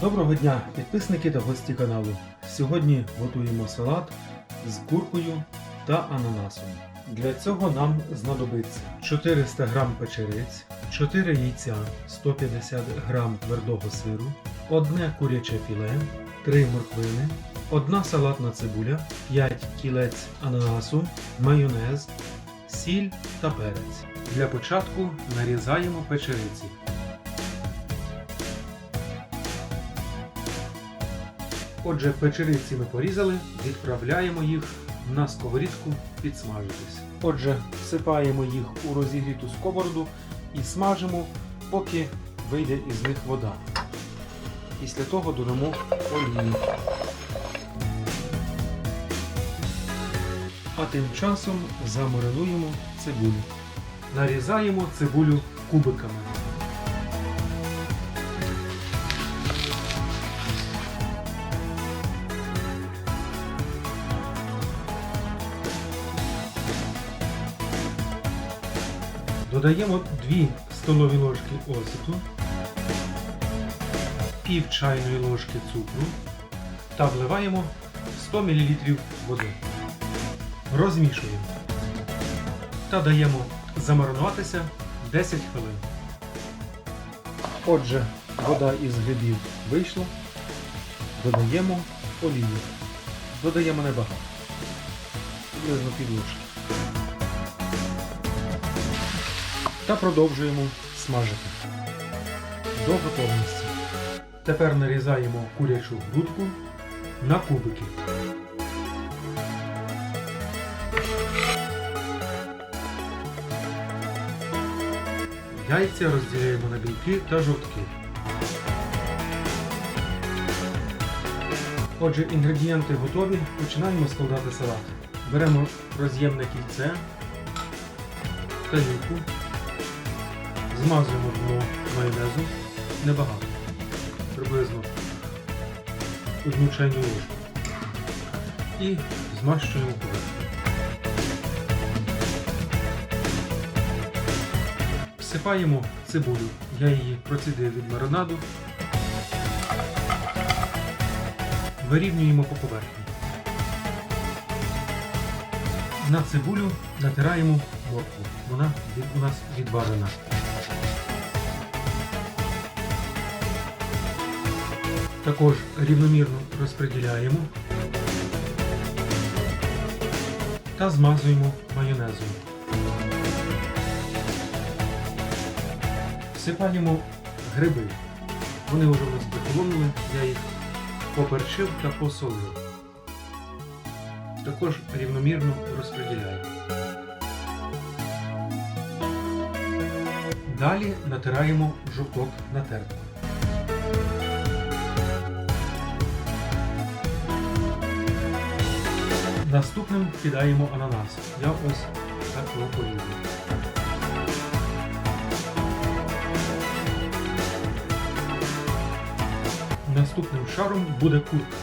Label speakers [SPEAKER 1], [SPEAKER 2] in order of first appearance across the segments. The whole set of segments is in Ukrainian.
[SPEAKER 1] Доброго дня, підписники та гості каналу. Сьогодні готуємо салат з куркою та ананасом. Для цього нам знадобиться 400 г печериць, 4 яйця, 150 г твердого сиру, одне куряче філе, 3 морквини, одна салатна цибуля, 5 кілець ананасу, майонез, сіль та перець. Для початку нарізаємо печериці. Отже, печериці ми порізали, відправляємо їх на сковорідку підсмажитись. Отже, всипаємо їх у розігріту сковороду і смажимо, поки вийде із них вода. Після того додамо олію. А тим часом замаринуємо цибулю. Нарізаємо цибулю кубиками. Додаємо 2 столові ложки оцету, пів чайної ложки цукру та вливаємо 100 мл води. Розмішуємо та даємо замаринуватися 10 хвилин. Отже, вода із грибів вийшла. Додаємо олію. Додаємо небагато. Приблизно пів ложки. Та продовжуємо смажити до готовності. Тепер нарізаємо курячу грудку на кубики. Яйця розділяємо на білки та жовтки. Отже, інгредієнти готові. Починаємо складати салат. Беремо роз'ємне кільце, тарілку, Змазуємо дно майонезу небагато, приблизно одну чайну ложку. І змащуємо поверхню. Всипаємо цибулю. Я її процідив від маринаду. Вирівнюємо по поверхні. На цибулю натираємо моркву. Вона у нас відварена. Також рівномірно розподіляємо та змазуємо майонезом. Всипаємо гриби. Вони вже у нас прихолонули, я їх поперчив та посолив. Також рівномірно розподіляємо. Далі натираємо жовток на тертку. Наступним кидаємо ананас. Я ось так його порізав. Наступним шаром буде курка.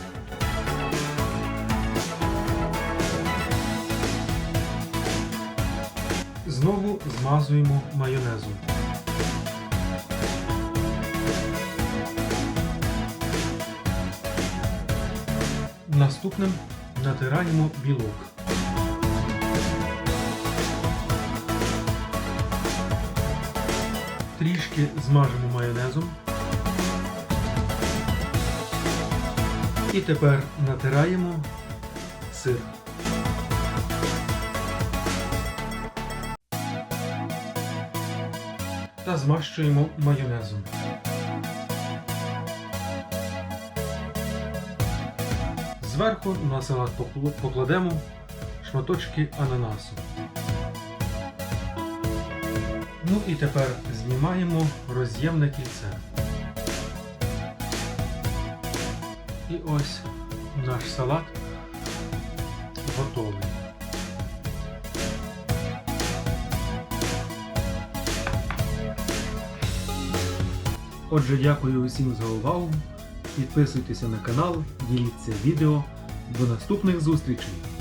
[SPEAKER 1] Знову змазуємо майонезом. Наступним натираємо білок. Трішки змажемо майонезом. І тепер натираємо сир. Та змащуємо майонезом. Зверху на салат покладемо шматочки ананасу. Ну і тепер знімаємо роз'ємне кільце. І ось наш салат готовий. Отже, дякую усім за увагу. Підписуйтеся на канал, діліться відео. До наступних зустрічей!